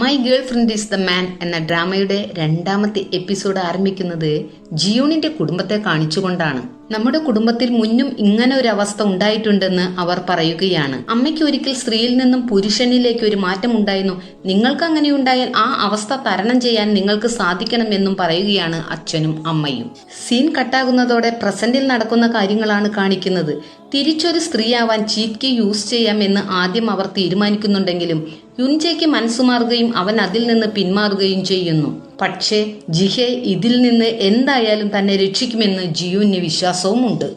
My girlfriend is the man എന്ന ഡ്രാമയുടെ രണ്ടാമത്തെ എപ്പിസോഡ് ആരംഭിക്കുന്നത് ജിയോണിന്റെ കുടുംബത്തെ കാണിച്ചുകൊണ്ടാണ്. നമ്മുടെ കുടുംബത്തിൽ മുന്നും ഇങ്ങനെ ഒരു അവസ്ഥ ഉണ്ടായിട്ടുണ്ടെന്ന് അവർ പറയുകയാണ്. അമ്മയ്ക്ക് ഒരിക്കൽ സ്ത്രീയിൽ നിന്നും പുരുഷനിലേക്ക് ഒരു മാറ്റം ഉണ്ടായിരുന്നു. നിങ്ങൾക്ക് അങ്ങനെ ഉണ്ടായാൽ ആ അവസ്ഥ തരണം ചെയ്യാൻ നിങ്ങൾക്ക് സാധിക്കണം എന്നും പറയുകയാണ് അച്ഛനും അമ്മയും. സീൻ കട്ടാകുന്നതോടെ പ്രസന്റിൽ നടക്കുന്ന കാര്യങ്ങളാണ് കാണിക്കുന്നത്. തിരിച്ചൊരു സ്ത്രീയാവാൻ ചീറ്റ് യൂസ് ചെയ്യാം എന്ന് ആദ്യം അവർ തീരുമാനിക്കുന്നുണ്ടെങ്കിലും യുൻജയ്ക്ക് മനസ്സുമാറുകയും അവൻ അതിൽ നിന്ന് പിന്മാറുകയും ചെയ്യുന്നു. പക്ഷേ ജിഹെ ഇതിൽ നിന്ന് എന്തായാലും തന്നെ രക്ഷിക്കുമെന്ന് ജിയുവിന് വിശ്വാസവുമുണ്ട്.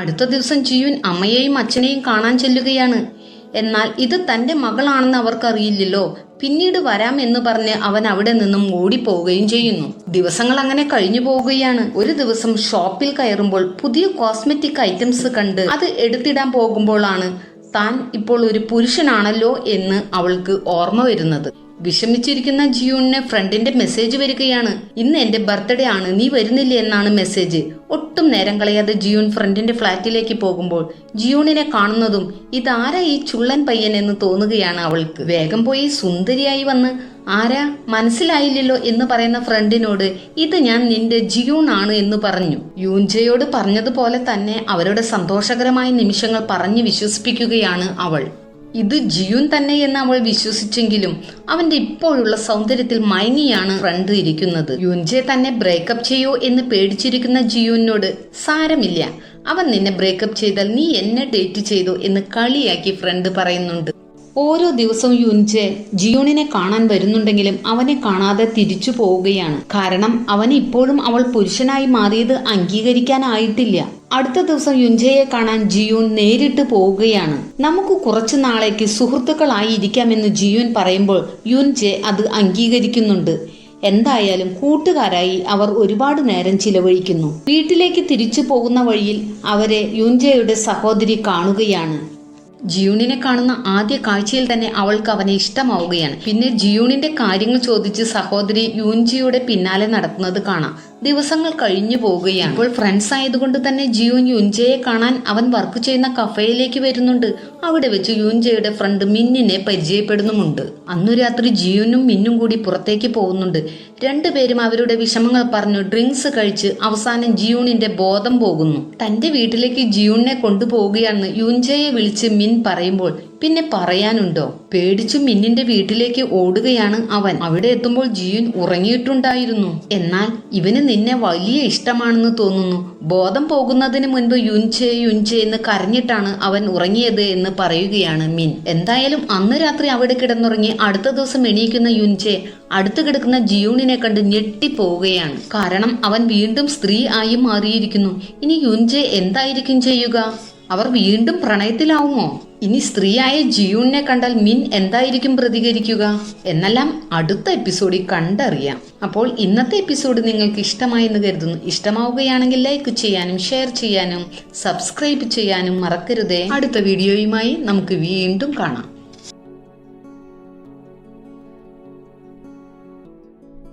അടുത്ത ദിവസം ജിയുൻ അമ്മയെയും അച്ഛനെയും കാണാൻ ചെല്ലുകയാണ്. എന്നാൽ ഇത് തന്റെ മകളാണെന്ന് അവർക്കറിയില്ലല്ലോ. പിന്നീട് വരാം എന്ന് പറഞ്ഞ് അവൻ അവിടെ നിന്നും ഓടിപ്പോവുകയും ചെയ്യുന്നു. ദിവസങ്ങൾ അങ്ങനെ കഴിഞ്ഞു പോവുകയാണ്. ഒരു ദിവസം ഷോപ്പിൽ കയറുമ്പോൾ പുതിയ കോസ്മെറ്റിക് ഐറ്റംസ് കണ്ട് അത് എടുത്തിടാൻ പോകുമ്പോഴാണ് താൻ ഇപ്പോൾ ഒരു പുരുഷനാണല്ലോ എന്ന് അവൾക്ക് ഓർമ്മ വരുന്നത്. വിഷമിച്ചിരിക്കുന്ന ജിയൂണിന് ഫ്രണ്ടിന്റെ മെസ്സേജ് വരികയാണ്. ഇന്ന് എന്റെ ബർത്ത്ഡേ ആണ്. നീ വരുന്നില്ല? എന്നാണ് മെസ്സേജ്. ഒട്ടും നേരം കളയാതെ ജിയൂൺ ഫ്രണ്ടിന്റെ ഫ്ളാറ്റിലേക്ക് പോകുമ്പോൾ ജിയൂണിനെ കാണുന്നതും ഇതാരാ ഈ ചുള്ളൻ പയ്യൻ? എന്ന് തോന്നുകയാണ് അവൾക്ക്. വേഗം പോയി സുന്ദരിയായി വന്ന് ആരാ? മനസ്സിലായില്ലല്ലോ എന്ന് പറയുന്ന ഫ്രണ്ടിനോട് ഇത് ഞാൻ നിന്റെ ജിയൂൺ ആണ് എന്ന് പറഞ്ഞു. യൂൻജയോട് പറഞ്ഞതുപോലെ തന്നെ അവരുടെ സന്തോഷകരമായ നിമിഷങ്ങൾ പറഞ്ഞു വിശ്വസിപ്പിക്കുകയാണ് അവൾ. ഇത് ജിയുൻ തന്നെ എന്ന് അവൾ വിശ്വസിച്ചെങ്കിലും അവന്റെ ഇപ്പോഴുള്ള സൗന്ദര്യത്തിൽ മയങ്ങിയാണ് ഫ്രണ്ട് ഇരിക്കുന്നത്. യുൻജെ തന്നെ ബ്രേക്കപ്പ് ചെയ്യോ എന്ന് പേടിച്ചിരിക്കുന്ന ജിയുനോട് സാരമില്ല. അവൻ നിന്നെ ബ്രേക്കപ്പ് ചെയ്താൽ നീ എന്നെ ഡേറ്റ് ചെയ്തു എന്ന് കളിയാക്കി ഫ്രണ്ട് പറയുന്നുണ്ട്. ഓരോ ദിവസവും യുൻജെ ജിയോണിനെ കാണാൻ വരുന്നുണ്ടെങ്കിലും അവനെ കാണാതെ തിരിച്ചു പോവുകയാണ്. കാരണം അവൻ ഇപ്പോഴും അവൾ പുരുഷനായി മാറിയത് അംഗീകരിക്കാനായിട്ടില്ല. അടുത്ത ദിവസം യുൻജയെ കാണാൻ ജിയൂൻ നേരിട്ട് പോവുകയാണ്. നമുക്ക് കുറച്ചു നാളേക്ക് സുഹൃത്തുക്കളായി ഇരിക്കാമെന്ന് ജിയൂൻ പറയുമ്പോൾ യുൻജെ അത് അംഗീകരിക്കുന്നുണ്ട്. എന്തായാലും കൂട്ടുകാരായി അവർ ഒരുപാട് നേരം ചിലവഴിക്കുന്നു. വീട്ടിലേക്ക് തിരിച്ചു പോകുന്ന വഴിയിൽ അവരെ യുൻജയുടെ സഹോദരി കാണുകയാണ്. ജിയൂണിനെ കാണുന്ന ആദ്യ കാഴ്ചയിൽ തന്നെ അവൾക്ക് അവനെ ഇഷ്ടമാവുകയാണ്. പിന്നെ ജിയൂണിന്റെ കാര്യങ്ങൾ ചോദിച്ച് സഹോദരി യുൻജിയുടെ പിന്നാലെ നടക്കുന്നത് കാണാം. ദിവസങ്ങൾ കഴിഞ്ഞു പോവുകയാണ്. ഇപ്പോൾ ഫ്രണ്ട്സ് ആയതുകൊണ്ട് തന്നെ ജിയൂൻ യുൻജയെ കാണാൻ അവൻ വർക്ക് ചെയ്യുന്ന കഫേയിലേക്ക് വരുന്നുണ്ട്. അവിടെ വെച്ച് യുൻജയുടെ ഫ്രണ്ട് മിന്നിനെ പരിചയപ്പെടുന്നുമുണ്ട്. അന്നു രാത്രി ജിയൂനും മിന്നും കൂടി പുറത്തേക്ക് പോകുന്നുണ്ട്. രണ്ടുപേരും അവരുടെ വിഷമങ്ങൾ പറഞ്ഞു ഡ്രിങ്ക്സ് കഴിച്ച് അവസാനം ജിയൂണിന്റെ ബോധം പോകുന്നു. തന്റെ വീട്ടിലേക്ക് ജിയൂണിനെ കൊണ്ടുപോവുകയാണെന്ന് യുൻജയെ വിളിച്ച് മിൻ പറയുമ്പോൾ പിന്നെ പറയാനുണ്ടോ? പേടിച്ചു മിന്നിന്റെ വീട്ടിലേക്ക് ഓടുകയാണ് അവൻ. അവിടെ എത്തുമ്പോൾ ജിയുൻ ഉറങ്ങിയിട്ടുണ്ടായിരുന്നു. എന്നാൽ ഇവന് നിന്നെ വലിയ ഇഷ്ടമാണെന്ന് തോന്നുന്നു. ബോധം പോകുന്നതിന് മുൻപ് യുൻചെ യുൻചെ എന്ന് കരഞ്ഞിട്ടാണ് അവൻ ഉറങ്ങിയത് എന്ന് പറയുകയാണ് മിൻ. എന്തായാലും അന്ന് രാത്രി അവിടെ കിടന്നുറങ്ങി അടുത്ത ദിവസം എണീക്കുന്ന യുൻചെ അടുത്ത് കിടക്കുന്ന ജിയൂണിനെ കണ്ട് ഞെട്ടിപ്പോവുകയാണ്. കാരണം അവൻ വീണ്ടും സ്ത്രീ ആയി മാറിയിരിക്കുന്നു. ഇനി യുൻചെ എന്തായിരിക്കും ചെയ്യുക? അവർ വീണ്ടും പ്രണയത്തിലാവുമോ? ഇനി സ്ത്രീയായ ജിയൂണിനെ കണ്ടാൽ മിൻ എന്തായിരിക്കും പ്രതികരിക്കുക? എന്നെല്ലാം അടുത്ത എപ്പിസോഡിൽ കണ്ടറിയാം. അപ്പോൾ ഇന്നത്തെ എപ്പിസോഡ് നിങ്ങൾക്ക് ഇഷ്ടമായി എന്ന് കരുതുന്നു. ഇഷ്ടമാവുകയാണെങ്കിൽ ലൈക്ക് ചെയ്യാനും ഷെയർ ചെയ്യാനും സബ്സ്ക്രൈബ് ചെയ്യാനും മറക്കരുതേ. അടുത്ത വീഡിയോയുമായി നമുക്ക് വീണ്ടും കാണാം.